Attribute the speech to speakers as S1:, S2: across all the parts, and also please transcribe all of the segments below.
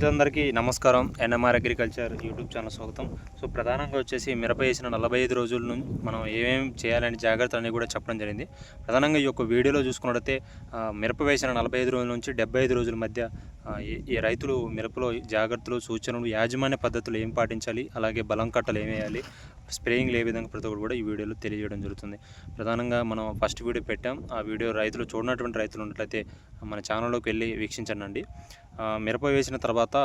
S1: రైతులందరికీ నమస్కారం. NMR agriculture YouTube channel స్వాగతం. సో ప్రధానంగా వచ్చేసి మిరప వేసిన నలభై ఐదు రోజుల నుంచి మనం ఏమేమి చేయాలని జాగ్రత్తలు అనేవి కూడా చెప్పడం జరిగింది. ప్రధానంగా ఈ యొక్క వీడియోలో చూసుకున్నట్టయితే మిరప వేసిన నలభై ఐదు రోజుల నుంచి డెబ్బై ఐదు రోజుల మధ్య ఈ- రైతులు మిరపలో జాగ్రత్తలు సూచనలు యాజమాన్య పద్ధతులు ఏం పాటించాలి అలాగే బలం కట్టలు ఏం వేయాలి స్ప్రేయింగ్లు ఏ విధంగా ప్రతి ఒక్కరు కూడా ఈ వీడియోలో తెలియజేయడం జరుగుతుంది. ప్రధానంగా మనం ఫస్ట్ వీడియో పెట్టాం. ఆ వీడియో రైతులు చూడనటువంటి రైతులు ఉన్నట్లయితే మన ఛానల్లోకి వెళ్ళి వీక్షించండి మిరప వేసిన తర్వాత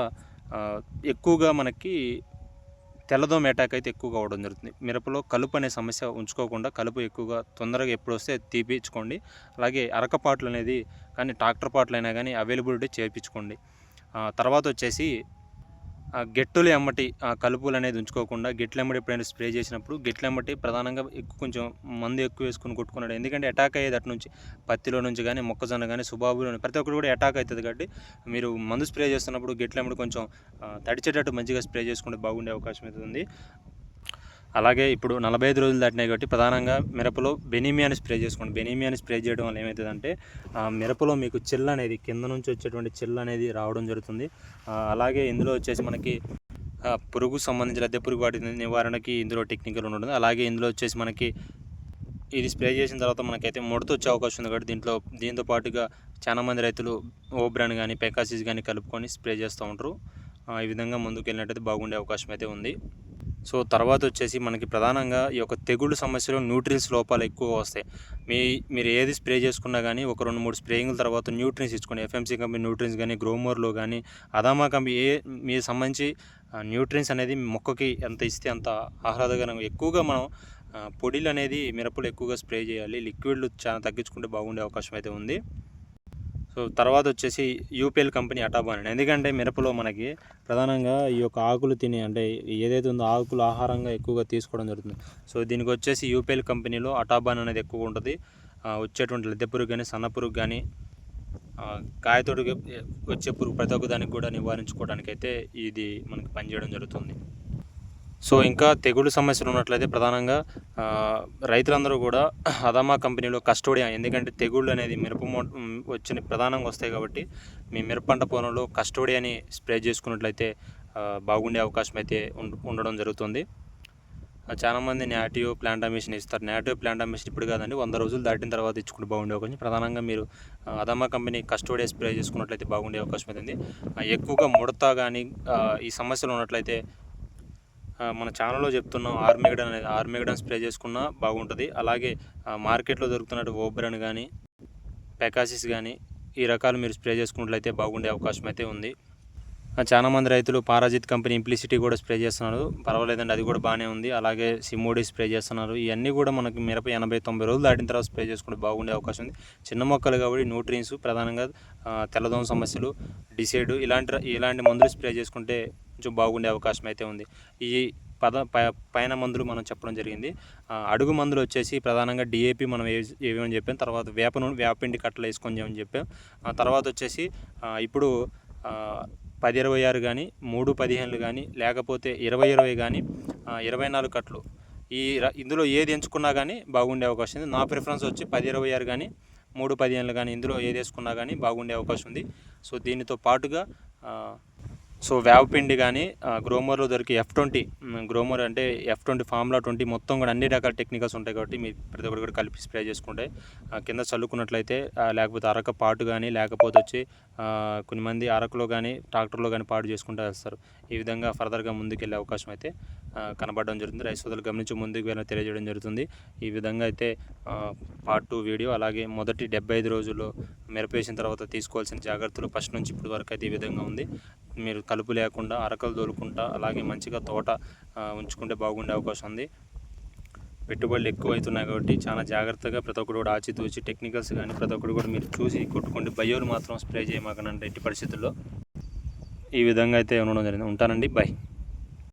S1: ఎక్కువగా మనకి తెల్లదోమ అటాక్ అయితే ఎక్కువగా అవడం జరుగుతుంది. మిరపలో కలుపు అనే సమస్య ఉంచుకోకుండా కలుపు ఎక్కువగా తొందరగా ఎప్పుడు వస్తే తీపించుకోండి అలాగే అరకపాట్లు అనేది కానీ ట్రాక్టర్ పాటలు అయినా కానీ అవైలబిలిటీ చేర్పించుకోండి తర్వాత వచ్చేసి గెట్టులు ఎమ్మటి ఆ, కలుపులు అనేది ఉంచుకోకుండా గెట్లు ఎమ్మటి ఎప్పుడైనా స్ప్రే చేసినప్పుడు గెట్లు ఎమ్మటి ప్రధానంగా ఎక్కువ కొంచెం మందు ఎక్కువ వేసుకుని కొట్టుకున్నాడు. ఎందుకంటే అటాక్ అయ్యేది అటు నుంచి పత్తిలో నుంచి కానీ మొక్కజొన్న కానీ సుబాబులో ప్రతి ఒక్కరు కూడా అటాక్ అవుతుంది కాబట్టి మీరు మందు స్ప్రే చేస్తున్నప్పుడు గెట్లు ఎమ్మటి కొంచెం తడిచేటట్టు మంచిగా స్ప్రే చేసుకుంటే బాగుండే అవకాశం అయితే ఉంది. అలాగే ఇప్పుడు నలభై ఐదు రోజులు దాటినాయి కాబట్టి ప్రధానంగా మిరపలో బెనీమియాని స్ప్రే చేసుకోండి. బెనీమియాని స్ప్రే చేయడం వల్ల ఏమవుతుందంటే మిరపలో మీకు చిల్ల అనేది కింద నుంచి వచ్చేటువంటి చిల్ల అనేది రావడం జరుగుతుంది. అలాగే ఇందులో వచ్చేసి మనకి పురుగు సంబంధించిన లద్దె పురుగు వాటి నివారణకి ఇందులో టెక్నికల్ ఉంటుంది. అలాగే ఇందులో వచ్చేసి మనకి ఇది స్ప్రే చేసిన తర్వాత మనకైతే ముడత వచ్చే అవకాశం ఉంది కాబట్టి దీంట్లో దీంతో పాటుగా చాలా మంది రైతులు ఓబ్రాన్ కానీ పెకాసిస్ కానీ కలుపుకొని స్ప్రే చేస్తూ ఉంటారు. ఈ విధంగా ముందుకు వెళ్ళినట్టయితే బాగుండే అవకాశం అయితే ఉంది. సో తర్వాత వచ్చేసి మనకి ప్రధానంగా ఈ యొక్క తెగుళ్ళు సమస్యలు న్యూట్రియన్స్ లోపాలు ఎక్కువగా వస్తాయి. మీ మీరు ఏది స్ప్రే చేసుకున్నా కానీ ఒక రెండు మూడు స్ప్రేయింగ్ల తర్వాత న్యూట్రియన్స్ ఇచ్చుకోండి ఎఫ్ఎంసీ కంపెనీ న్యూట్రియన్స్ కానీ గ్రోమోర్లో కానీ అదామా కంపెనీ ఏ మీ సంబంధించి న్యూట్రియన్స్ అనేది మొక్కకి ఎంత ఇస్తే అంత ఆహ్లాదకరంగా ఎక్కువగా మనం పొడిలు అనేది మిరపలు ఎక్కువగా స్ప్రే చేయాలి. లిక్విడ్లు చాలా తగ్గించుకుంటే బాగుండే అవకాశం అయితే ఉంది. సో తర్వాత వచ్చేసి యూపీఎల్ కంపెనీ అటాబాన్ ఎందుకంటే మిరపలో మనకి ప్రధానంగా ఈ యొక్క ఆకులు తిని అంటే ఏదైతే ఉందో ఆకులు ఆహారంగా ఎక్కువగా తీసుకోవడం జరుగుతుంది. సో దీనికి వచ్చేసి యూపీఎల్ కంపెనీలో అటాబాన్ అనేది ఎక్కువ ఉంటుంది. వచ్చేటువంటి లద్దె పురుగు కానీ సన్న పురుగు కానీ కాయతోడు వచ్చే పురుగు ప్రతి ఒక్క దానికి కూడా నివారించుకోవడానికి అయితే ఇది మనకి పనిచేయడం జరుగుతుంది. సో ఇంకా తెగుళ్ళు సమస్యలు ఉన్నట్లయితే ప్రధానంగా రైతులందరూ కూడా అదామా కంపెనీలో కస్టోడియా ఎందుకంటే తెగుళ్ళు అనేది మిరప వచ్చిన ప్రధానంగా వస్తాయి కాబట్టి మీ మిరప పంట పొలంలో కస్టోడియాని స్ప్రే చేసుకున్నట్లయితే బాగుండే అవకాశం అయితే ఉండడం జరుగుతుంది. చాలామంది నాటియో ప్లాంట్ నాటివ్ ప్లాంటామేషన్ ఇస్తారు నాటివ్ ప్లాంటామేషన్ ఇప్పుడు కాదండి వంద రోజులు దాటిన తర్వాత ఇచ్చుకుంటే బాగుండే అవకాశం ప్రధానంగా మీరు అదమ్మ కంపెనీ కస్టోడియా స్ప్రే చేసుకున్నట్లయితే బాగుండే అవకాశం అయితే ఉంది. ఎక్కువగా ముడత కానీ ఈ సమస్యలు ఉన్నట్లయితే మన ఛానల్లో చెప్తున్నాం ఆర్మేగడన్ అనేది ఆర్మేగడన్ స్ప్రే చేసుకున్నా బాగుంటుంది. అలాగే మార్కెట్లో దొరుకుతున్నట్టు ఓబ్రన్ కానీ పెకాసిస్ కానీ ఈ రకాలు మీరు స్ప్రే చేసుకున్నట్లయితే బాగుండే అవకాశం అయితే ఉంది. చాలామంది చాలా మంది రైతులు పారాజిత్ కంపెనీ ఇంప్లిసిటీ కూడా స్ప్రే చేస్తున్నారు. పర్వాలేదండి అది కూడా బాగానే ఉంది. అలాగే సిమోడి స్ప్రే చేస్తున్నారు. ఇవన్నీ కూడా మనకి మిరప ఎనభై తొంభై రోజులు దాటిన తర్వాత స్ప్రే చేసుకుంటే బాగుండే అవకాశం ఉంది. చిన్న మొక్కలు కాబట్టి న్యూట్రియన్స్ ప్రధానంగా తెల్లదోమ సమస్యలు డిసైడ్ ఇలాంటి ఇలాంటి మందులు స్ప్రే చేసుకుంటే కొంచెం బాగుండే అవకాశం అయితే ఉంది. ఈ పద ప- పైన మందులు మనం చెప్పడం జరిగింది. అడుగు మందులు వచ్చేసి ప్రధానంగా డిఏపి మనం ఏ ఏమని చెప్పాం. తర్వాత వేప నూనె వేపిండి కట్టలు వేసుకొని చేయమని చెప్పాం. తర్వాత వచ్చేసి ఇప్పుడు పది ఇరవై ఆరు కానీ మూడు పదిహేనులు కానీ లేకపోతే ఇరవై ఇరవై కానీ ఇరవై నాలుగు కట్టలు. ఈ ఇందులో ఏది ఎంచుకున్నా కానీ బాగుండే అవకాశం ఉంది. నా ప్రిఫరెన్స్ వచ్చి పది ఇరవై ఆరు కానీ మూడు పదిహేనులు కానీ ఇందులో ఏది వేసుకున్నా కానీ బాగుండే అవకాశం ఉంది. సో దీనితో పాటుగా సో వేవపిండి కానీ గ్రోమర్లో దొరికి ఎఫ్ ట్వంటీ గ్రోమర్ అంటే ఎఫ్ ట్వంటీ ఫార్ములా ట్వంటీ మొత్తం కూడా అన్ని రకాల టెక్నికల్స్ ఉంటాయి కాబట్టి మీరు ప్రతి ఒక్కరు కూడా కలిపి స్ప్రే చేసుకుంటే ఆ, కింద చల్లుకున్నట్లయితే లేకపోతే అరక పాటు కానీ లేకపోతే వచ్చి కొంతమంది కొన్ని మంది అరకులో కానీ ట్రాక్టర్లో కానీ పాటు చేసుకుంటూ వేస్తారు. ఈ విధంగా ఫర్దర్గా ముందుకెళ్ళే అవకాశం అయితే కనబడడం జరుగుతుంది. రైస్ సోదరులు గమనించి ముందుకు వెళ్ళిన తెలియజేయడం జరుగుతుంది. ఈ విధంగా అయితే పార్ట్ టూ వీడియో అలాగే మొదటి డెబ్బై ఐదు రోజుల్లో మిరపేసిన తర్వాత తీసుకోవాల్సిన జాగ్రత్తలు ఫస్ట్ నుంచి ఇప్పటి వరకు అయితే ఈ విధంగా ఉంది. మీరు కలుపు లేకుండా అరకలు దొరుకుంటా అలాగే మంచిగా తోట ఉంచుకుంటే బాగుండే అవకాశం ఉంది. పెట్టుబడులు ఎక్కువ అవుతున్నాయి కాబట్టి చాలా జాగ్రత్తగా ప్రతి ఒక్కరు కూడా ఆచితూచి టెక్నికల్స్ కానీ ప్రతి ఒక్కరు కూడా మీరు చూసి కొట్టుకోండి. బయోలు మాత్రం స్ప్రే చేయమాకనంటే ఎట్టి పరిస్థితుల్లో. ఈ విధంగా అయితే ఉండడం జరిగింది. ఉంటానండి. బై.